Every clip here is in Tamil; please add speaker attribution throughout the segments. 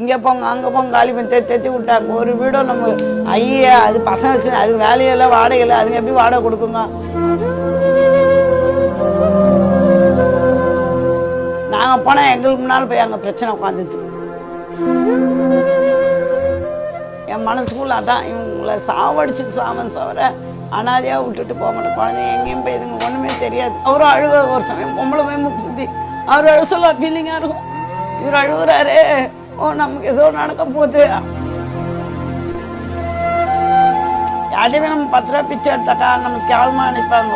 Speaker 1: இங்கே போங்க அங்கே போங்க காலி பண்ணி தெத்தி தேத்தி விட்டாங்க. ஒரு வீடும் நம்ம ஐயா அது பசங்க வச்சு அது வேலையில்லை வாடகை இல்லை அதுங்க எப்படி வாடகை கொடுக்குங்க? நாங்கள் போனால் எங்களுக்கு முன்னால் போய் அங்கே பிரச்சனை உட்காந்துச்சு என் மனசுக்குள்ள அதான் இவங்களை சாவடிச்சு சாவன் சவர அனாதையாக விட்டுட்டு போக மாட்டேன். குழந்தைங்க எங்கேயும் போய் இதுங்க ஒன்றுமே தெரியாது. அவரும் அழுக ஒரு சமயம் பொம்பளை போய் முக்கு சுற்றி அவர் அழு சொல்ல ஃபீலிங்காக இருக்கும். இவர் அழுகுறாரு. ஓ நமக்கு ஏதோ நடக்க போகுது. யார்ட்டையுமே நம்ம பத்து ரூபா பிச்சை எடுத்தாக்கா நம்ம கேவலமாக நினைப்பாங்க.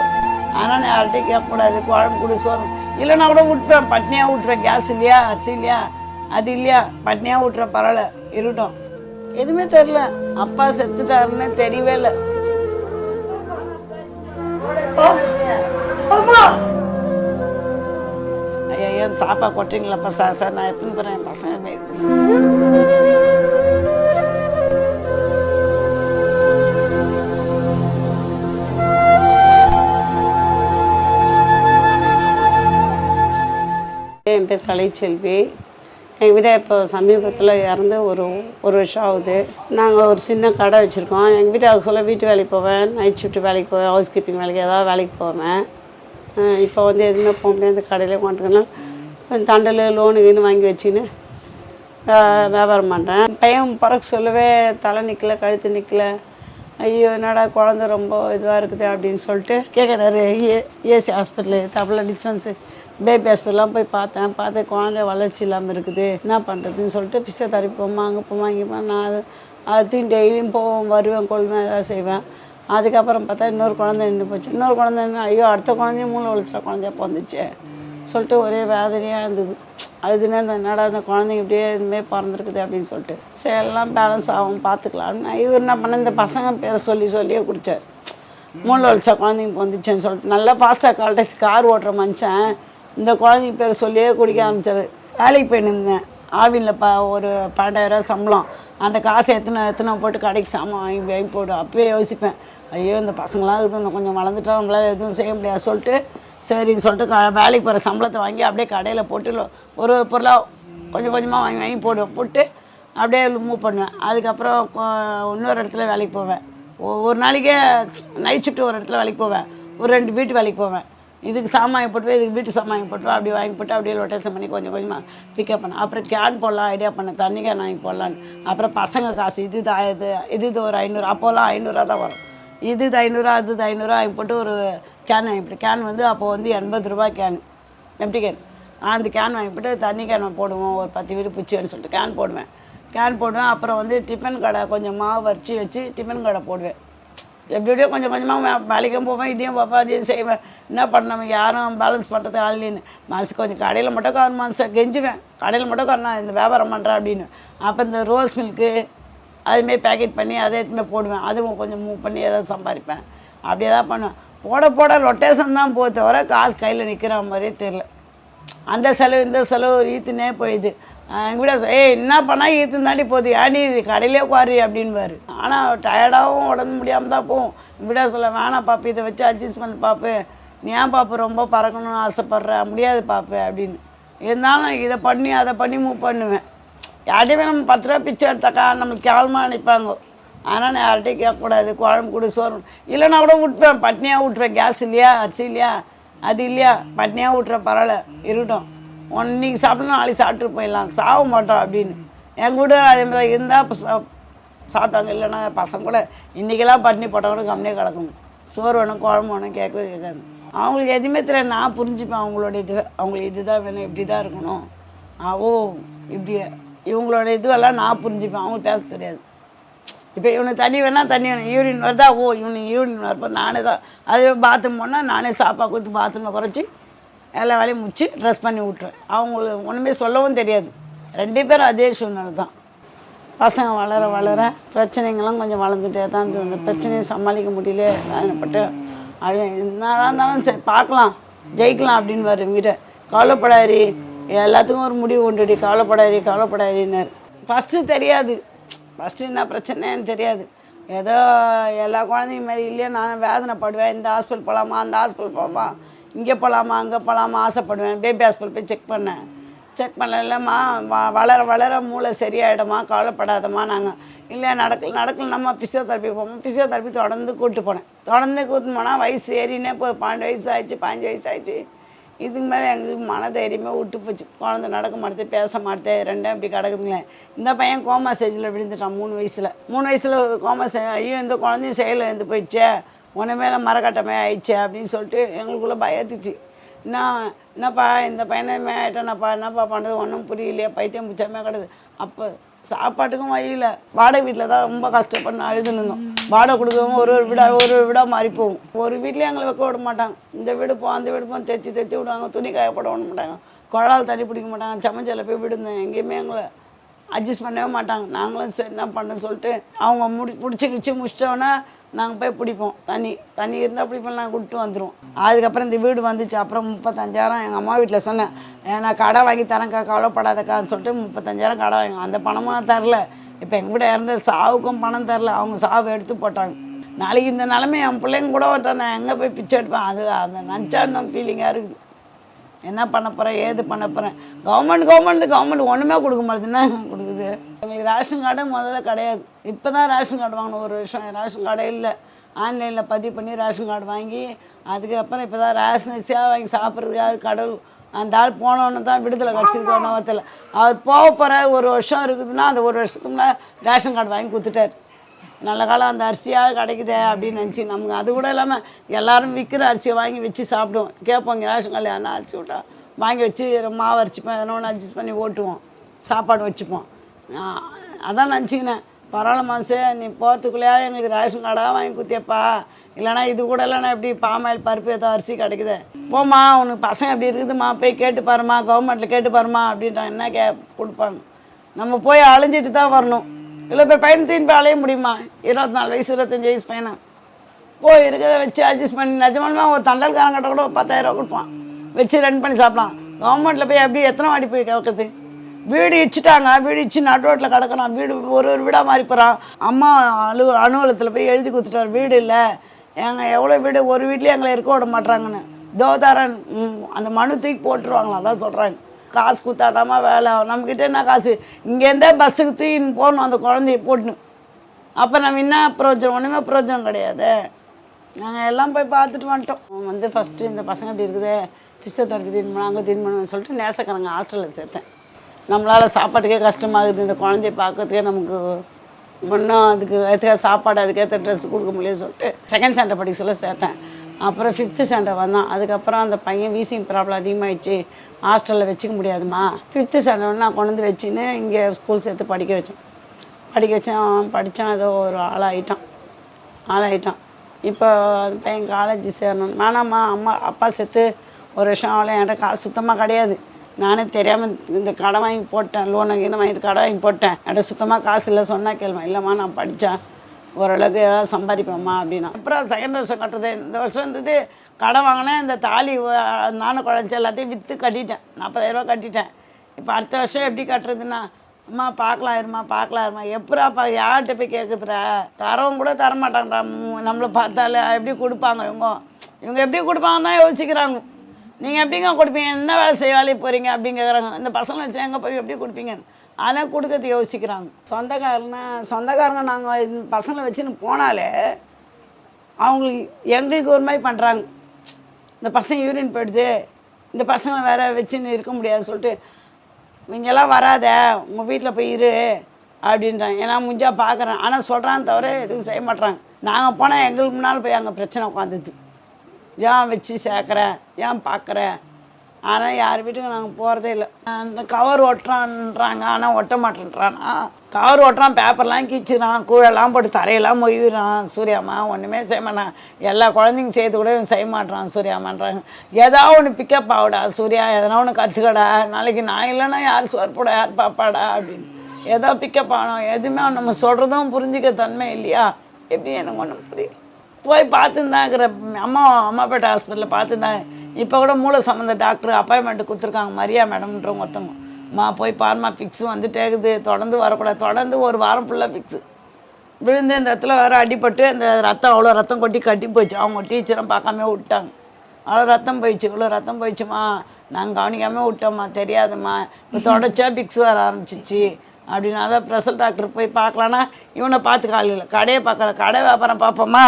Speaker 1: ஆனால் யார்கிட்டையும் கேட்கக்கூடாது. குழம்பு குடி சோறும். இல்லைன்னா கூட விட்டுறேன் பட்னியாக விட்டுறேன் கேஸ் இல்லையா? அரிசி இல்லையா? அது இல்லையா? பட்னியாக விட்டுறேன் பரவாயில்ல. இருட்டும் எதுவுமே தெரில அப்பா செத்துட்டாருன்னு தெரியவே இல்லை. ஐயா சாப்பா கொட்டுறீங்களாப்பா சார் சார் நான் எடுத்துன்னு போகிறேன் என் பசங்க என் பேர் கலைச்செல்வி. எங்கள் வீட்டை இப்போ சமீபத்தில் இறந்து ஒரு ஒரு வருஷம் ஆகுது. நாங்கள் ஒரு சின்ன கடை வச்சுருக்கோம். எங்கள் வீட்டுக்கு சொல்ல வீட்டு வேலைக்கு போவேன் நைட் ஷிஃப்ட் வேலைக்கு போவேன் ஹவுஸ் கீப்பிங் வேலைக்கு ஏதாவது வேலைக்கு போவேன். இப்போ வந்து எதுவுமே போக முடியாது. கடையிலே கொண்டுக்கணும் தண்டல் லோனு கீனு வாங்கி வச்சுன்னு வியாபாரம் பண்ணுறேன் பையன் பிறகு சொல்லவே தலை நிற்கல கழுத்து நிற்கல ஐயோ என்னடா குழந்த ரொம்ப இதுவாக இருக்குது அப்படின்னு சொல்லிட்டு கேட்குறாரு ஏ ஏசி ஹாஸ்பிட்டலு தப்பில் டிஸ்டன்ஸு. பேபி ஹாஸ்பிட்டலாம் போய் பார்த்தேன். பார்த்து குழந்தை வளர்ச்சி இல்லாமல் இருக்குது. என்ன பண்ணுறதுன்னு சொல்லிட்டு பிசியோதெரப்பி போமா அங்கே போமா இங்கே போமா நான் அது அதுவும் டெய்லியும் போவேன் வருவேன் கொள்வேன் ஏதாவது செய்வேன். அதுக்கப்புறம் பார்த்தா இன்னொரு குழந்தை நின்று போச்சு. இன்னொரு குழந்தை ஐயோ அடுத்த குழந்தையும் மூளை வளர்ச்சிற குழந்தையா பிறந்துச்சு. சொல்லிட்டு ஒரே வேதனையாக இருந்தது. அழுதுனே அந்த என்னடா அந்த குழந்தைங்க இப்படியே இதுமாரி பிறந்திருக்குது அப்படின்னு சொல்லிட்டு. சரி எல்லாம் பேலன்ஸ் ஆகும் பார்த்துக்கலாம்னு இவர் என்ன பண்ண இந்த பசங்க பேரை சொல்லி சொல்லியே குடித்தார் மூணு வருஷம் குழந்தைங்க வந்துச்சுன்னு சொல்லிட்டு. நல்லா ஃபாஸ்ட்டாக கால்டேஸ் கார் ஓட்டுற மனுஷன் இந்த குழந்தைங்க பேரை சொல்லியே குடிக்க ஆரம்பிச்சார். வேலைக்கு போயின்னு இருந்தேன். ஆவினில் ப ஒரு பன்னெண்டாயிரரூவா சம்பளம். அந்த காசை எத்தனை எத்தனை போட்டு கடைக்கு சாமான் வாங்கி வாங்கி போடும் அப்பயே யோசிப்பேன். ஐயோ இந்த பசங்களாம் இது இன்னும் கொஞ்சம் வளர்ந்துட்டா அவங்களால எதுவும் செய்ய முடியாது சொல்லிட்டு சரின்னு சொல்லிட்டு க வேலைக்கு போகிற சம்பளத்தை வாங்கி அப்படியே கடையில் போட்டு ஒரு பொருளாக கொஞ்சம் கொஞ்சமாக வாங்கி வாங்கி போடுவேன் போட்டு அப்படியே மூவ் பண்ணுவேன். அதுக்கப்புறம் இன்னொரு இடத்துல வேலைக்கு போவேன். ஒ- ஒரு நாளைக்கே நைட் ஷிஃப்ட் ஒரு இடத்துல வேலைக்கு போவேன். ஒரு ரெண்டு வீட்டு வேலைக்கு போவேன். இதுக்கு சாமான் போட்டுவேன் இதுக்கு வீட்டு சாமான் போட்டுவேன் அப்படி வாங்கி போட்டு அப்படியே ரொட்டேஷன் பண்ணி கொஞ்சம் கொஞ்சமாக பிக்கப் பண்ணேன். அப்புறம் கேன் போடலாம் ஐடியா பண்ணேன். தண்ணி கேன் வாங்கி போடலான்னு. அப்புறம் பசங்க காசு இது இது இது இது ஒரு ஐநூறு அப்போல்லாம் ஐநூறுரூவா தான் வரும். இது இது ஐநூறுரூவா அது இது ஐநூறுரூவா வாங்கி போட்டு ஒரு கேன் வாங்கிட்டு கேன் வந்து அப்போ வந்து எண்பது ரூபாய் கேன். Empty can? அந்த கேன் வாங்கிட்டு தண்ணி கேன் போடுவோம். ஒரு பத்து வீடு பிடிச்சின்னு சொல்லிட்டு கேன் போடுவேன். கேன் போடுவேன். அப்புறம் வந்து டிஃபன் கடை கொஞ்சம் மாவு வரைச்சி வச்சு டிஃபன் கடை போடுவேன். எப்படி எப்படியோ கொஞ்சம் கொஞ்சமாக வேலைக்கும் போவேன் இதையும் பார்ப்பேன் அதையும் செய்வேன். என்ன பண்ண யாரும் பேலன்ஸ் பண்ணுறது ஆள்லின்னு மாதம் கொஞ்சம் கடையில் மட்டும் காரணம் மாதம் கெஞ்சுவேன். கடையில் மட்டும் காரணம் இந்த வியாபாரம் பண்ணுறேன் அப்படின்னு. அப்போ இந்த ரோஸ் மில்க்கு அதுமாரி பேக்கெட் பண்ணி அதை எடுத்துமே போடுவேன். அதுவும் கொஞ்சம் மூவ் பண்ணி ஏதாவது சம்பாதிப்பேன். அப்படியே தான் பண்ணுவேன். போட போட ரொட்டேஷன் தான் போக தவிர காசு கையில் நிற்கிற மாதிரியே தெரில அந்த செலவு இந்த செலவு ஈத்துனே போயிடுது. எங்கூட ஏய் என்ன பண்ணால் ஈத்து தாண்டி போகுது? ஏன்டி இது கடையிலே உட்காரு அப்படின்பாரு ஆனால் டயர்டாகவும் உடம்பு முடியாமல் தான் போகும். எங்கூட சொல்ல வேணாம் பாப்பு இதை வச்சு அட்ஜஸ்ட் பண்ணி பாப்பு. நீ ஏன் பாப்பு ரொம்ப பறக்கணும்னு ஆசைப்பட்ற? முடியாது பாப்பு அப்படின்னு. இருந்தாலும் இதை பண்ணி அதை பண்ணி மூவ் பண்ணுவேன். யார்ட்டையுமே நம்ம பத்து ரூபா பிச்சை எடுத்தாக்கா நம்மளுக்கு கேவலமாக நினைப்பாங்க. ஆனால் நான் யார்கிட்டையும் கேட்கக்கூடாது. குழம்பு கொடு சோறு. இல்லைன்னா கூட விட்பேன் பட்னியாக விட்டுறேன் கேஸ் இல்லையா? அரிசி இல்லையா? அது இல்லையா? பட்னியாக விட்டுறேன் பரவாயில்ல. இருக்கட்டும். ஒன் இன்னைக்கு சாப்பிட்டா நாளைக்கு சாப்பிட்டு போயிடலாம். சாக மாட்டோம் அப்படின்னு. என் கூட அதே மாதிரி இருந்தால் சாப்பிட்டாங்க. இல்லைன்னா பசங்க கூட இன்றைக்கெல்லாம் பட்னி போட்டால் கூட கம்மியாக கிடக்கும். சோறு வேணும் குழம்பு வேணும் கேட்கவே கேட்காது. அவங்களுக்கு எதுவுமே தெரியாது நான் புரிஞ்சுப்பேன் அவங்களோட இது அவங்களுக்கு இதுதான் வேணும் இப்படி தான் இருக்கணும். ஆ, ஓ இப்படி இவங்களோட இதுவெல்லாம் நான் புரிஞ்சுப்பேன். அவங்களுக்கு பேச தெரியாது. இப்போ இவனுக்கு தண்ணி வேணால் தண்ணி வேணும் யூரின் வருதா? ஓ இவனுக்கு யூரின் வரப்போ நானே தான் அதே பாத்ரூம் போனால் நானே சாப்பாடு கொடுத்து பாத்ரூமை குறைச்சி எல்லா வேலையும் முடிச்சு ட்ரெஸ் பண்ணி விட்ருவேன் அவங்களுக்கு ஒன்றுமே சொல்லவும் தெரியாது. ரெண்டு பேரும் அதே சூழ்நிலை தான். பசங்க வளர வளர பிரச்சனைங்கள்லாம் கொஞ்சம் வளர்ந்துட்டே தான் இருந்தது. அந்த பிரச்சனையை சமாளிக்க முடியல. வேதனைப்பட்டு அழு என்னதான் இருந்தாலும் சரி பார்க்கலாம். ஜெயிக்கலாம் அப்படின்னு வரும் வீட்டை கவலைப்படாரி எல்லாத்துக்கும் ஒரு முடிவு உண்டுடி கவலைப்படாரி கவலைப்படாரின்னார் ஃபஸ்ட்டு தெரியாது. ஃபஸ்ட்டு என்ன பிரச்சனைன்னு தெரியாது. ஏதோ எல்லா குழந்தைங்க மாதிரி இல்லையா நான் வேதனைப்படுவேன். இந்த ஹாஸ்பிட்டல் போகலாமா அந்த ஹாஸ்பிட்டல் போகலாமா இங்கே போகலாமா அங்கே போகலாமா ஆசைப்படுவேன். பேபி ஹாஸ்பிட்டல் போய் செக் பண்ணேன்.
Speaker 2: செக் பண்ணலம்மா வ வளர வளர மூளை சரியாயிடுமா கவலைப்படாதம்மா நாங்கள் இல்லை நடக்கல நடக்கல நம்ம ஃபிசியோதெரப்பி போவோம். ஃபிசியோதெரப்பி தொடர்ந்து கூப்பிட்டு போனேன். தொடர்ந்து கூப்பிட்டு போனால் வயசு ஏறினே போய் பன்னெண்டு வயசு ஆயிடுச்சு பாஞ்சு வயசு ஆயிடுச்சு. இதுக்கு மேலே எங்களுக்கு மன தைரியமே விட்டு போச்சு. குழந்தை நடக்க மாட்டேது பேச மாட்டேது ரெண்டும் இப்படி கிடக்குதுங்களேன் இந்த பையன் கோமா ஸ்டேஜில் விழுந்துட்டான் மூணு வயசில். மூணு வயசில் கோமா ஸ்டேஜ் ஐயோ இந்த குழந்தையும் செயலில் இருந்து போயிடுச்சே. உன மேலே மரக்கட்டமே ஆயிடுச்சே அப்படின்னு சொல்லிட்டு எங்களுக்குள்ளே பயத்துச்சு என்ன என்னப்பா இந்த பையனை ஆகிட்டேனப்பா என்னப்பா பண்ணுறது ஒன்றும் புரியலையே பைத்தியம் பிடிச்சாமே கிடது அப்போ சாப்பாட்டுக்கும் வழியில் வாடகை வீட்டில் தான் ரொம்ப கஷ்டப்பட்டு அழுது நின்னோம் வாடகை கொடுக்கவும் ஒரு ஒரு வீடா ஒரு ஒரு வீடாக மாறி போகும். ஒரு வீட்லேயும் எங்களை வைக்க விட மாட்டாங்க. இந்த வீடு போ அந்த வீடு போ தெத்தி தெத்தி விடுவாங்க. துணி காயப்பட விட மாட்டாங்க. குழால் தண்ணி பிடிக்க மாட்டாங்க. சமைச்சல போய் விடுந்தேன் எங்கேயுமே எங்களை அட்ஜஸ்ட் பண்ணவே மாட்டாங்க. நாங்களும் சரி என்ன பண்ண சொல்லிட்டு அவங்க முடி பிடிச்சி கிச்சு முடிச்சிட்டோன்னா நாங்கள் போய் பிடிப்போம். தண்ணி தண்ணி இருந்தால் பிடிப்போம் நாங்கள் விட்டு வந்துடுவோம் அதுக்கப்புறம் இந்த வீடு வந்துச்சு. அப்புறம் முப்பத்தஞ்சாயிரம் எங்கள் அம்மா வீட்டில் சொன்னேன். ஏன்னா நான் கடை வாங்கி தரேன்க்கா கவலைப்படாதக்கான்னு சொல்லிட்டு முப்பத்தஞ்சாயிரம் கடை வாங்கி அந்த பணமும் தரல. இப்போ எங்கள் கூட இறந்த சாவுக்கும் பணம் தரல. அவங்க சாவு எடுத்து போட்டாங்க. நாளைக்கு இந்த நிலமை என் பிள்ளைங்க கூட வந்துட்டேன் நான் எங்கே போய் பிச்சை எடுப்பேன்? அது அந்த நினச்சான்னு ஃபீலிங்காக இருக்குது. என்ன பண்ண போகிறேன் ஏது பண்ண போகிறேன் கவர்மெண்ட் கவர்மெண்ட் கவர்மெண்ட் ஒன்றுமே கொடுக்க மாட்டேது. என்ன கொடுக்குது? எங்களுக்கு ரேஷன் கார்டு முதல்ல கிடையாது. இப்போ தான் ரேஷன் கார்டு வாங்கணும். ஒரு வருஷம் ரேஷன் கார்டே இல்லை. ஆன்லைனில் பதிவு பண்ணி ரேஷன் கார்டு வாங்கி அதுக்கப்புறம் இப்போ தான் ரேஷன் அரிசியாக வாங்கி சாப்பிட்றதுக்காக கடவுள் அந்த ஆள் போனோன்னு தான் விடுதலை கிடச்சிருக்கோம் நவத்தில் அவர் போக போகிற ஒரு வருஷம் இருக்குதுன்னா அந்த ஒரு வருஷத்துக்கு முன்னாடி ரேஷன் கார்டு வாங்கி கொடுத்துட்டார். நல்ல காலம் அந்த அரிசியாக கிடைக்குதே அப்படின்னு நினச்சி நமக்கு அது கூட இல்லாமல் எல்லாரும் விற்கிற அரிசியை வாங்கி வச்சு சாப்பிடுவோம். கேட்போம் இங்கே ரேஷன் கார்டு யாருன்னா அரிசி விட்டா வாங்கி வச்சு மாவு அரைச்சிப்போம் எதனா ஒன்று அட்ஜஸ்ட் பண்ணி ஓட்டுவோம். சாப்பாடு வச்சுப்போம். நான் அதான் நினச்சிக்கினேன். பரவாயில்ல மாசே நீ போகிறதுக்குள்ளேயா எங்களுக்கு ரேஷன் கார்டாக வாங்கி குத்தியப்பா இல்லைனா இது கூட இல்லைனா எப்படி பாமாயில் பருப்பு ஏதோ அரிசி கிடைக்குது? போம்மா உனக்கு பசங்க எப்படி இருக்குதும்மா? போய் கேட்டு பாரும்மா கவர்மெண்ட்டில் கேட்டு பாரும்மா அப்படின்ட்டாங்க என்ன கே கொடுப்பாங்க. நம்ம போய் அழிஞ்சிட்டு தான் வரணும். இல்லை பேர் பயணத்தின் தீன் போய் அலைய முடியுமா? இருபத்தி நாலு வயசு இருபத்தஞ்சி வயசு பையனை போய் இருக்கிறத வச்சு அட்ஜஸ்ட் பண்ணி நிஜமானமாக ஒரு தண்டல்காரங்கிட்ட கூட ஒரு பத்தாயிரம் கொடுப்பான். வச்சு ரன் பண்ணி சாப்பிடலாம். கவர்மெண்ட்டில் போய் எப்படி எத்தனை வாடி போய் கேட்குறது? வீடு இடிச்சிட்டாங்க. வீடு இடிச்சு நடு ரோட்டில் கிடக்குறான். வீடு ஒரு ஒரு வீடாக மாறி போகிறான் அம்மா அலு அலுவலகத்தில் போய் எழுதி கொடுத்துட்டார். வீடு இல்லை. எங்கள் எவ்வளோ வீடு? ஒரு வீட்லேயே எங்களை இருக்க விட மாட்றாங்கன்னு. தோதாரன் அந்த மனு தூக்கி போட்டுருவாங்களா அதான் சொல்கிறாங்க காசு கொடுத்தாதாம்மா வேலை ஆகும். நம்மக்கிட்ட என்ன காசு? இங்கேருந்தே பஸ்ஸுக்கு தூக்கின்னு போகணும் அந்த குழந்தைய போட்டுன்னு. அப்போ நம்ம என்ன பிரயோஜனம்? ஒன்றுமே பிரயோஜனம் கிடையாது. நாங்கள் எல்லாம் போய் பார்த்துட்டு வந்துட்டோம். வந்து ஃபஸ்ட்டு இந்த பசங்க இப்படி இருக்குது? ஃபிசியோதெரப்பி பண்ண அங்கே பண்ணுவேன்னு சொல்லிட்டு நேசக்காரங்க ஹாஸ்டலில் சேர்த்தேன். நம்மளால் சாப்பாட்டுக்கே கஷ்டமாகுது. இந்த குழந்தைய பார்க்கறதுக்கே நமக்கு ஒன்றும் அதுக்கு அதுக்காக சாப்பாடு அதுக்கேற்ற ட்ரெஸ் கொடுக்க முடியலன்னு சொல்லிட்டு செகண்ட் ஸ்டாண்டர்ட் படிக்க சொல்ல சேர்த்தேன். அப்புறம் ஃபிஃப்த்து ஸ்டாண்டர்ட் வந்தான். அதுக்கப்புறம் அந்த பையன் வீசிங் ப்ராப்ளம் அதிகமாகிடுச்சு ஹாஸ்டலில் வச்சுக்க முடியாதுமா ஃபிஃப்த்து ஸ்டாண்டர்ட் நான் கொண்டு வந்து வச்சுன்னு இங்கே ஸ்கூல் சேர்த்து படிக்க வச்சேன். படிக்க வச்சேன் படித்தான் ஏதோ ஒரு ஆளாகிட்டான் ஆளாகிட்டான் இப்போ அந்த பையன் காலேஜ் சேரணும். வேணாம்மா அம்மா அப்பா சேர்த்து ஒரு வருஷம் ஆகலை. என்கிட்ட காசு சுத்தமாக கிடையாது. நானே தெரியாமல் இந்த கடை வாங்கி போட்டேன். லோனை கீனை வாங்கிட்டு கடை வாங்கி போட்டேன். என்கிட்ட சுத்தமாக காசு இல்லை. சொன்னால் கேள்வி இல்லைம்மா நான் படித்தேன் ஓரளவுக்கு ஏதாவது சம்பாதிப்போமா அப்படின்னா. அப்புறம் செகண்ட் வருஷம் கட்டுறது இந்த வருஷம் இருந்தது கடை வாங்கினேன் இந்த தாலி நானும் குழந்தை எல்லாத்தையும் விற்று கட்டிட்டேன். நாற்பதாயிரரூவா கட்டிட்டேன். இப்போ அடுத்த வருஷம் எப்படி கட்டுறதுன்னா அம்மா பார்க்கலாம் இருமா பார்க்கலாம் இருமா. எப்படாப்பா யார்கிட்ட போய் கேட்குதுடா தரவும் கூட தரமாட்டாங்கடா. நம்மளை பார்த்தாலே எப்படி கொடுப்பாங்க இவங்க? இவங்க எப்படி கொடுப்பாங்க தான் யோசிக்கிறாங்க. நீங்கள் எப்படிங்க கொடுப்பீங்க? என்ன வேலை செய்ய வேலைக்கு போகிறீங்க அப்படின்னு கேட்குறாங்க இந்த பசங்களை வச்சு எங்கே போய் எப்படி கொடுப்பீங்க? ஆனால் கொடுக்கறது யோசிக்கிறாங்க. சொந்தக்காரனா சொந்தக்காரங்க நாங்கள் இந்த பசங்களை வச்சுன்னு போனாலே அவங்களுக்கு எங்களுக்கு ஒரு மாதிரி பண்ணுறாங்க இந்த பசங்க யூரின் போயிடுது. இந்த பசங்களை வேற வச்சுன்னு இருக்க முடியாதுன்னு சொல்லிட்டு நீங்களாம் வராத உங்கள் வீட்டில் போய் இரு அப்படின்றாங்க. ஏன்னா முடிஞ்சால் பார்க்குறேன் ஆனால் சொல்கிறான்னு தவிர எதுவும் செய்ய மாட்றாங்க. நாங்கள் போனால் எங்களுக்கு முன்னால் போய் அங்கே பிரச்சனை உட்காந்துது ஏன் வச்சு சேர்க்குறேன் ஏன் பார்க்குறேன் ஆனால் யார் வீட்டுக்கும் நாங்கள் போகிறதே இல்லை. அந்த கவர் ஒட்டுறான்றாங்க ஆனால் ஒட்ட மாட்டேன்றானா? கவர் ஒட்டுறான் பேப்பர்லாம் கீச்சுறான் கூழெல்லாம் போட்டு தரையெல்லாம் மொய்விடுறான். சூர்யாமா ஒன்றுமே செய்ய மாட்டான் எல்லா குழந்தைங்க செய்து கூட செய்ய மாட்டான் சூர்யாமான்றாங்க ஏதாவது ஒன்று பிக்கப் ஆகுடா சூர்யா? எதனா ஒன்று கற்றுக்கடா நாளைக்கு நான் இல்லைன்னா யார் சோர்ப்படா யார் பாப்பாடா அப்படின்னு. ஏதோ பிக்கப் ஆகணும். எதுவுமே நம்ம சொல்கிறதும் புரிஞ்சிக்க தன்மை இல்லையா? எப்படி எனக்கு ஒன்றும் புரியல. போய் பார்த்துருந்தாங்கிற அம்மா அம்மாப்பேட்டை ஹாஸ்பிட்டலில் பார்த்துருந்தாங்க. இப்போ கூட மூளை சம்மந்த டாக்டர் அப்பாயின்மெண்ட் கொடுத்துருக்காங்க மரியா மேடம்ன்றவங்க ஒருத்தவங்க. அம்மா போய் பாருமா ஃபிக்ஸு வந்துட்டேக்குது தொடர்ந்து வரக்கூடாது. தொடர்ந்து ஒரு வாரம் ஃபுல்லாக ஃபிக்ஸு விழுந்து இந்த இடத்துல வேறு அடிபட்டு அந்த ரத்தம் அவ்வளோ ரத்தம் கொட்டி கட்டி போச்சு அவங்க டீச்சரும் பார்க்காம விட்டாங்க. அவ்வளோ ரத்தம் போயிடுச்சு இவ்வளோ ரத்தம் போயிடுச்சுமா. நாங்கள் கவனிக்காமல் விட்டோம்மா தெரியாதும்மா. இப்போ தொடச்சா பிக்ஸ் வர ஆரம்பிச்சிச்சு. அப்படின்னா தான் ப்ரெஷர் டாக்டர் போய் பார்க்கலான்னா இவனை பார்த்து காலையில் கடையை பார்க்கல. கடை வியாபாரம் பார்ப்போமா?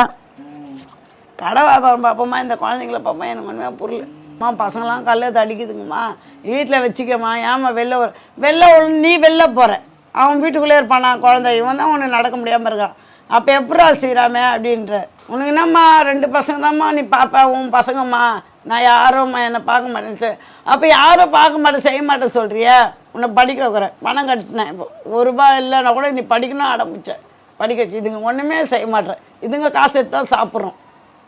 Speaker 2: கடை வியாபாரம் பார்ப்போம்மா இந்த குழந்தைங்கள பார்ப்போம் எனக்கு ஒன்றுமே புரியல. அம்மா பசங்களாம் கல்ல தடிக்குதுங்கம்மா. வீட்டில் வச்சுக்கம்மா ஏம்மா வெளில வர வெளில நீ வெளில போகிற அவன் வீட்டுக்குள்ளே இருப்பானா குழந்தை? இவன் தான் உனக்கு நடக்க முடியாமல் இருக்கான். அப்போ எப்படா செய்கிறாமே அப்படின்ற. உனக்கு என்னம்மா ரெண்டு பசங்க தான்மா நீ பாப்பா உன் பசங்கம்மா. நான் யாரும்மா என்னை பார்க்க மாட்டேன்னு அப்போ யாரும் பார்க்க மாட்டேன் செய்ய மாட்டேன் சொல்கிறியே உன்னை படிக்க வைக்கிறேன். பணம் கட்டினேன் இப்போ. ஒரு ரூபாய் இல்லைன்னா கூட நீ படிக்கணும் ஆரம்பிச்சேன் படிக்க வச்சு இதுங்க ஒன்றுமே செய்ய மாட்டேன் இதுங்க காசு எடுத்து தான் சாப்பிட்றோம்.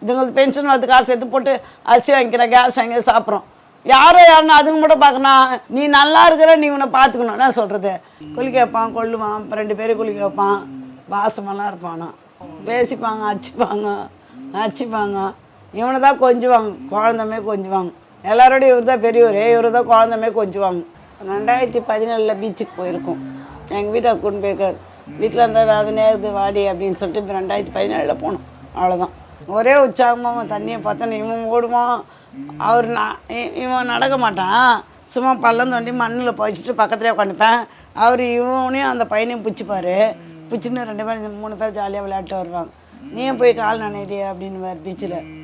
Speaker 2: இதுங்களுக்கு பென்ஷன் வந்து காசு எடுத்து போட்டு அரிசி வாங்கிக்கிறேன் கேஸ் வாங்கி சாப்பிட்றோம். யாரோ யாருன்னா அதுங்க மட்டும் பார்க்கணும் நீ நல்லா இருக்கிற நீ உன்னை பார்த்துக்கணும். என்ன சொல்கிறது குளிக்க வைப்பான் கொள்ளுவான் அப்புறம் ரெண்டு பேரும் குளிக்க வைப்பான். வாசமெல்லாம் இருப்பானா? பேசிப்பாங்க அச்சுப்பாங்க அச்சுப்பாங்க இவனை தான் கொஞ்சுவாங்க குழந்தமே கொஞ்சுவாங்க. எல்லாரோடையும் இவர் தான் பெரியவர் இவர் தான் குழந்தமே கொஞ்சுவாங்க. ரெண்டாயிரத்தி பதினேழில் பீச்சுக்கு போயிருக்கோம். எங்கள் வீட்டை கொண்டு போயிருக்காரு. வீட்டில் இருந்தால் வேதனையாக இருக்குது வாடி அப்படின்னு சொல்லிட்டு இப்போ ரெண்டாயிரத்தி பதினேழில் போனோம். அவ்வளோதான் ஒரே உற்சாகமாக தண்ணியை பார்த்தா இவன் ஓடுவான். அவர் நான் இ- இவன் நடக்க மாட்டான். சும்மா பள்ளம் தோண்டி மண்ணில் போயிச்சிட்டு பக்கத்துலேயே உட்காந்துப்பேன் அவர் இவனையும் அந்த பையனையும் பிடிச்சிப்பார். பிடிச்சின்னு ரெண்டு பேரும் மூணு பேர் ஜாலியாக விளையாட்டு வருவாங்க. நீயும் போய் கால் நனையிறிய அப்படின்னு பீச்சில்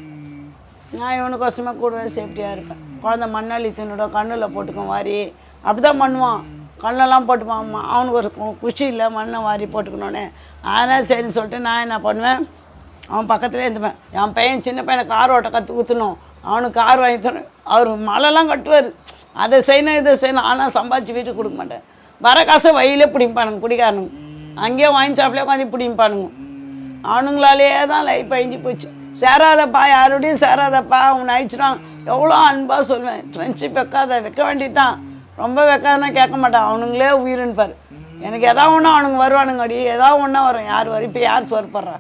Speaker 2: நான் இவனுக்கோசமாக கூடவே சேஃப்டியாக இருப்பேன். குழந்த மண்ணாளி தின்னுடும் கண்ணில் போட்டுக்கும் வாரி. அப்படி தான் பண்ணுவான். கண்ணெல்லாம் போட்டுப்பான். அவனுக்கு ஒரு கு- குஷி இல்லை மண்ணை வாரி போட்டுக்கணுன்னு அதனால் சரின்னு சொல்லிட்டு நான் என்ன பண்ணுவேன்? அவன் பக்கத்துலேயே இருந்துப்பேன் என் பையன் சின்ன பையனை கார் ஓட்ட கற்று ஊற்றணும் அவனுக்கு கார் வாங்கி தரணும் அவர் மழைலாம் கட்டுவார். அதை செய்யணும் இதை செய்யணும். ஆனால் சம்பாதிச்சு வீட்டுக்கு கொடுக்க மாட்டேன். வர காசை வழியிலே பிடிப்பானுங்க குடிக்காரனுங்க. அங்கேயே வாங்கி சாப்பிடலே உட்காந்து பிடிப்பானுங்க. அவனுங்களாலேயே தான் லைஃப் அழிஞ்சு போச்சு. சேராதப்பா யாரோடையும் சேராதப்பா அவன் அழிச்சிடான் எவ்வளோ அன்பாக சொல்லுவேன் ஃப்ரெண்ட்ஷிப் வைக்காத வைக்க வேண்டியதுதான். ரொம்ப வைக்காதனா கேட்க மாட்டான். அவனுங்களே உயிருன்னு எனக்கு எதாவது ஒன்றா அவனுங்க வருவானுங்க அடி. ஏதாவது ஒன்றா வரும். யார் வரும்? இப்போ யார் சோர்படுறா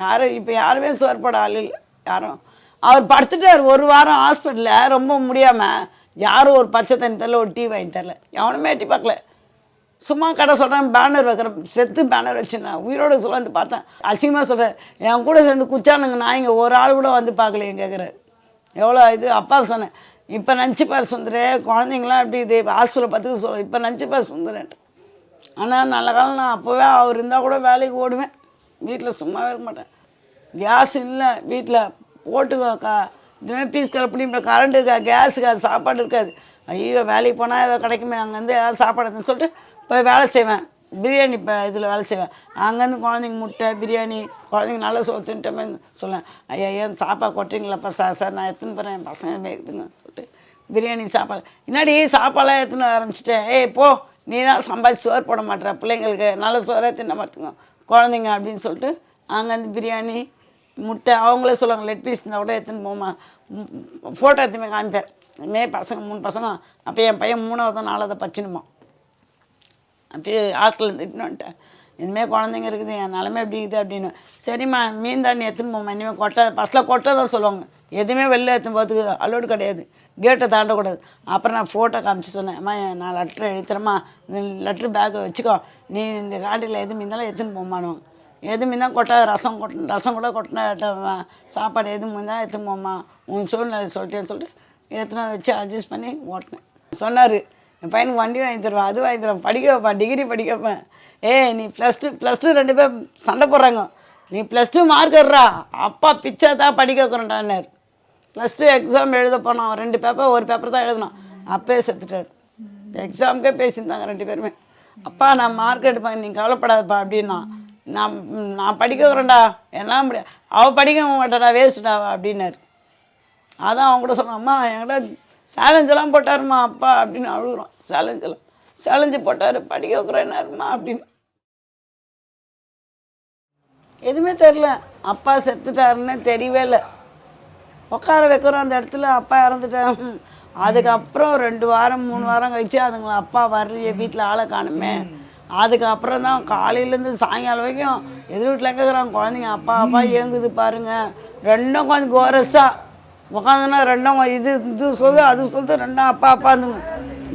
Speaker 2: யாரும் இப்போ யாருமே சோர்பட ஆள் இல்லை யாரும். அவர் படுத்துட்டார் ஒரு வாரம் ஹாஸ்பிட்டலில் ரொம்ப முடியாமல் யாரும் ஒரு பச்சை தண்ணி தரல ஒரு டீ வாங்கி தரல. எவனுமே எட்டி பார்க்கல. சும்மா கடை சொல்கிறேன் பேனர் வைக்கிறேன் செத்து பேனர் வச்சுருந்தேன் உயிரோட சொல்ல வந்து பார்த்தேன். அசிங்கமாக சொல்கிறேன் என் கூட சேர்ந்து குச்சானுங்க நான் இங்கே ஒரு ஆள் கூட வந்து பார்க்கலையே கேட்குறேன் எவ்வளோ இது? அப்பா சொன்னேன் இப்போ நினச்சிப்பார் சுந்தரே குழந்தைங்களாம் எப்படி இது ஹாஸ்பிட்டல் பார்த்துக்க சொல்ல இப்போ நினச்சிப்பார் சுந்தரேன் ஆனால் நல்ல காலம் நான் அப்போவே அவர் இருந்தால் கூட வேலைக்கு ஓடுவேன். வீட்டில் சும்மாவே இருக்க மாட்டேன். கேஸ் இல்லை வீட்டில் போட்டுக்கோக்கா இதுமாதிரி பீஸ் கலப்படி கரண்ட் இருக்கா கேஸ் இருக்காது சாப்பாடு இருக்காது. ஐயோ வேலைக்கு போனால் ஏதோ கிடைக்குமே அங்கேருந்து ஏதாவது சாப்பாடு இருக்குன்னு சொல்லிட்டு போய் வேலை செய்வேன். பிரியாணி இப்போ இதில் வேலை செய்வேன். அங்கேருந்து குழந்தைங்க முட்டை பிரியாணி குழந்தைங்க நல்லா சோ தின்ட்டமே சொல்லுவேன். ஐயா ஏன் சாப்பாடு கொட்டுறீங்களாப்பா சார் சார் நான் எடுத்துன்னு போகிறேன் என் பசங்க எடுத்துங்க சொல்லிட்டு பிரியாணி சாப்பாடு. என்னாடி சாப்பாடெல்லாம் எடுத்துன்னு ஆரம்பிச்சிட்டேன். ஏய் போ நீ தான் சம்பாதிச்சு சோறு போட மாட்டேற பிள்ளைங்களுக்கு நல்ல சோறே தின்ன மாட்டேங்க. குழந்தைங்க அப்படின்னு சொல்லிட்டு அங்கேருந்து பிரியாணி முட்டை அவங்களே சொல்லுவாங்க லெட் பீஸ் இருந்தால் கூட எடுத்துன்னு போமா ஃபோட்டோ எடுத்துமே காமிப்பேன். மே பசங்க மூணு பசங்க அப்போ என் பையன் மூணாவது நாலாவது பச்சினுமா அப்படியே ஹாஸ்டலில் இட்டுன்னு வந்துட்டேன். இனிமேல் குழந்தைங்க இருக்குது என் நிலமை எப்படி இருக்குது அப்படின்னு. சரிம்மா மீன் தண்ணி எடுத்துன்னு போமா இனிமேல் கொட்டை ஃபஸ்ட்டில் கொட்டை தான் சொல்லுவாங்க. எதுவுமே வெளில எடுத்துன்னு போகிறதுக்கு அலோடு கிடையாது. கேட்டை தாண்டக்கூடாது. அப்புறம் நான் ஃபோட்டோ காமிச்சு சொன்னேன் அம்மா நான் லெட்ரு எழுத்துறேம்மா இந்த லெட்ரு பேக்கை வச்சுக்கோ. நீ இந்த காட்டில் எது மீந்தாலும் எடுத்துன்னு போமானுவாங்க எது மீந்தால் கொட்டை ரசம் கொட்ட ரசம் கூட கொட்டினா சாப்பாடு எது மீந்தாலும் எடுத்துன்னு போம்மா. உன் சூழ்நிலை சொல்லிட்டேன்னு சொல்லிட்டு எடுத்துன்னு வச்சு அட்ஜஸ்ட் பண்ணி ஓட்டினேன். சொன்னார் என் பையனுக்கு வண்டி வாங்கி தருவேன் அது வாங்கி தருவேன் படிக்க வைப்பேன் டிகிரி படிக்க வைப்பேன். ஏய் நீ ப்ளஸ் டூ ப்ளஸ் டூ ரெண்டு பேர் சண்டை போடுறாங்க. நீ ப்ளஸ் டூ மார்க் எடுறா. அப்பா பிச்சை தான் படிக்க வைக்கிறேன்டான்னார். ப்ளஸ் டூ எக்ஸாம் எழுத போனான். ரெண்டு பேப்பர் ஒரு பேப்பர் தான் எழுதினான். அப்பவே செத்துட்டார். எக்ஸாமுக்கே பேசியிருந்தாங்க ரெண்டு பேருமே. அப்பா நான் மார்க் எடுப்பேன் நீ கவலைப்படாதப்பா அப்படின்னா. நான் நான் படிக்க வைக்கிறேன்டா. எல்லாம் முடியாது. அவள் படிக்க மாட்டாடா வேஸ்ட்டுடா அப்படின்னாரு. அதான் அவங்க கூட சொன்னான் அம்மா என்கிட்ட சேலஞ்செல்லாம் போட்டாருமா அப்பா அப்படின்னு அழுகுறோம். சேலஞ்செல்லாம். சேலஞ்சு போட்டார் படிக்க வைக்கிறேன்னாருமா அப்படின்னு. எதுவுமே தெரில அப்பா செத்துட்டாருன்னு தெரியவே இல்லை. உட்கார வைக்கிறோம் அந்த இடத்துல அப்பா இறந்துட்டேன் அதுக்கப்புறம் ரெண்டு வாரம் மூணு வாரம் கழிச்சு அதுங்களை அப்பா வரலையே வீட்டில் ஆளை காணுமே. அதுக்கப்புறம் தான் காலையிலேருந்து சாயங்காலம் வரைக்கும் எதிர் வீட்டில் கேட்குறாங்க குழந்தைங்க? அப்பா அப்பா ஏங்குது பாருங்க. ரெண்டும் கொஞ்சம் கோரஸாக உட்காந்துனா ரெண்டும் இது இது சொல்லு அது சொல்லுது ரெண்டும் அப்பா அப்பாந்துங்க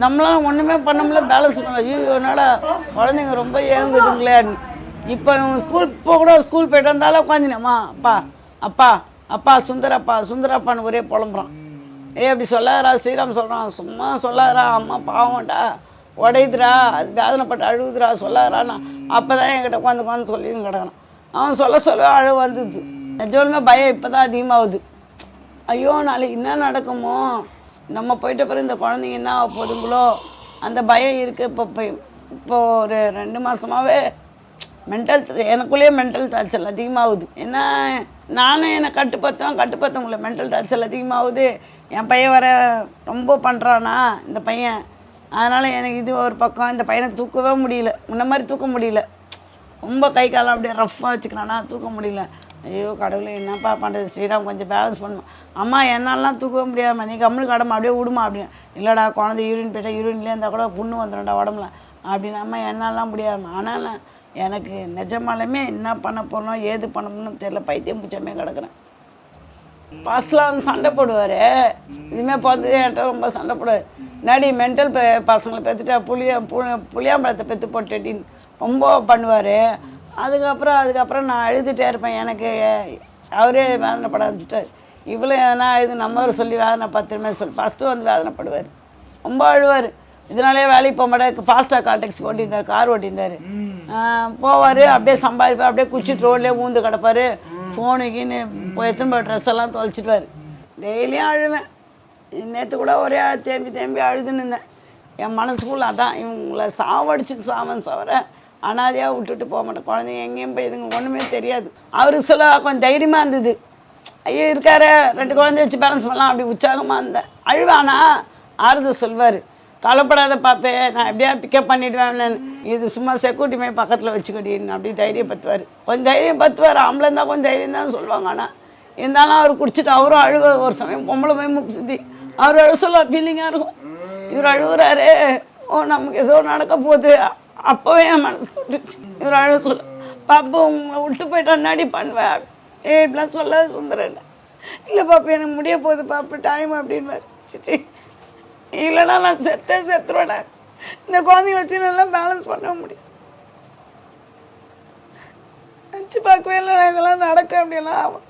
Speaker 2: நம்மளால ஒன்றுமே பண்ண முடியல பேலன்ஸ் பண்ண ஐயோ என்னால் குழந்தைங்க ரொம்ப ஏங்குதுங்களே. இப்போ இவங்க ஸ்கூல் இப்போ கூட ஸ்கூல் போயிட்டு வந்தாலும் உட்காந்துனேம்மா அப்பா அப்பா அப்பா சுந்தரப்பா சுந்தரப்பான்னு ஒரே புலம்புறான். ஏய் அப்படி சொல்லாதரா ஸ்ரீராம் சொல்கிறான் சும்மா சொல்லாதரா அம்மா பாவம்டா. உடையுதுரா அது வேதனைப்பட்டு அழுகுதுடா சொல்லாதடா அப்போ தான் என்கிட்ட உட்காந்து உட்காந்து சொல்லின்னு கிடக்கிறான். அவன் சொல்ல சொல்ல அழு வந்தது நிஜமே பயம் இப்போ தான் அதிகமாகுது. ஐயோ நாளைக்கு என்ன நடக்குமோ? நம்ம போயிட்ட பிறகு இந்த குழந்தைங்க என்ன ஆக போதுங்களோ? அந்த பயம் இருக்குது இப்போ இப்போ இப்போ ஒரு ரெண்டு மாதமாகவே மென்டல் எனக்குள்ளேயே மென்டல் டார்ச்சல் அதிகமாகுது. ஏன்னா நானும் என்னை கட்டுப்படுத்துவேன் கட்டுப்படுத்த முடியல. மென்டல் டார்ச்சல் அதிகமாகுது. என் பையன் வர ரொம்ப பண்ணுறானா இந்த பையன். அதனால் எனக்கு இது ஒரு பக்கம். இந்த பையனை தூக்கவே முடியல. முன்ன மாதிரி தூக்க முடியல. ரொம்ப கை காலம் அப்படியே ரஃப்பாக வச்சுக்கிறானா தூக்க முடியல. ஐயோ கடவுளே என்னப்பா பண்ணுறது ஸ்ரீராம் கொஞ்சம் பேலன்ஸ் பண்ணணும் அம்மா என்னாலலாம் தூக்கவே முடியாதும்மா. நீ கம்முனு கடமை அப்படியே விடுமா அப்படின்னு இல்லைடா குழந்தை யூரின் போயிட்டா யூரின்லேயே இருந்தால் கூட புண்ணு வந்துடும்டா உடம்புல. அப்படின்னு அம்மா என்னாலாம் முடியாதும்மா. ஆனால் எனக்கு நிஜமாலுமே என்ன பண்ண போகிறோம் ஏது பண்ணணும்னு தெரியல. பைத்தியம் பிடிச்சமே கிடக்குறேன். ஃபஸ்ட்டில் வந்து சண்டை போடுவார். இதுமாதிரி பார்த்து என்கிட்ட ரொம்ப சண்டை போடுவார். முன்னாடி மென்டல் பசங்களை பெற்றுட்டா புளிய புளியாம்பழத்தை பெற்று போட்டுட்டின்னு ரொம்ப பண்ணுவார். அதுக்கப்புறம் அதுக்கப்புறம் நான் அழுதுகிட்டே இருப்பேன். எனக்கு அவரே வேதனைப்பட ஆரம்பிச்சிட்டார் இவ்வளோ எதனா அழுது நம்மவர் சொல்லி வேதனை பத்திரமே சொல்லி. ஃபஸ்ட்டு வந்து வேதனைப்படுவார். ரொம்ப அழுவார். இதனாலே வேலைக்கு போக மாட்டார். ஃபாஸ்ட்டாக கால் டாக்ஸி ஓட்டியிருந்தார் கார் ஓட்டியிருந்தார். போவார் அப்படியே சம்பாதிப்பார் அப்படியே குச்சிட்டு ரோட்லேயே ஊந்து கிடப்பார். ஃபோனுக்குன்னு போய் எத்தனை போய் ட்ரெஸ் எல்லாம் தொலைச்சிடுவார். டெய்லியும் அழுவேன். நேற்று கூட ஒரே தேம்பி தேம்பி அழுதுன்னு இருந்தேன். என் மனசுக்குள்ள அதான் இவங்களை சாவடிச்சு சாவன் தவிர அனாதையாக விட்டுட்டு போக மாட்டேன். குழந்தைங்க எங்கேயும் போய் இதுங்க ஒன்றுமே தெரியாது. அவருக்கு சொல்ல கொஞ்சம் தைரியமாக இருந்தது. ஐயோ இருக்காரு ரெண்டு குழந்தைய வச்சு பேலன்ஸ் பண்ணலாம் அப்படி உற்சாகமாக இருந்தேன். அழுவானா? ஆறுதல் சொல்வார் கவலைப்படாத பார்ப்பேன் நான் எப்படியா பிக்கப் பண்ணிடுவேன் இது சும்மா செக்யூரிட்டி மாதிரி பக்கத்தில் வச்சுக்கடின்னு அப்படி தைரியம் பத்துவார். கொஞ்சம் தைரியம் பத்துவார். ஆம்பளை இருந்தால் கொஞ்சம் தைரியம் தான் சொல்லுவாங்க. ஆனால் இருந்தாலும் அவர் குடிச்சிட்டு அவரும் அழுவ ஒரு சமயம் பொம்பளை போய் மூக்கு சுற்றி அவர் அழுவ சொல்ல ஃபீலிங்காக இருக்கும். இவர் அழுகுறாரு ஓ நமக்கு ஏதோ நடக்க போகுது. அப்போவே என் மனசு தொட்டுச்சு இவர் அழுவ சொல்ல பாப்பா உங்களை விட்டு போயிட்டா பண்ணுவேன் ஏ இப்படிலாம் சொல்லாத சுந்தரன். இல்லை பாப்பா எனக்கு முடிய போகுது பாப்பா டைம் அப்படின்னு சிச்சி இல்லைன்னா நான் செத்தே செத்துருவேனே இந்த குழந்தைங்க வச்சு நல்லா பேலன்ஸ் பண்ண முடியும் நினச்சி பார்க்கவே இல்லை நான் இதெல்லாம் நடக்க அப்படியெல்லாம் ஆகும்.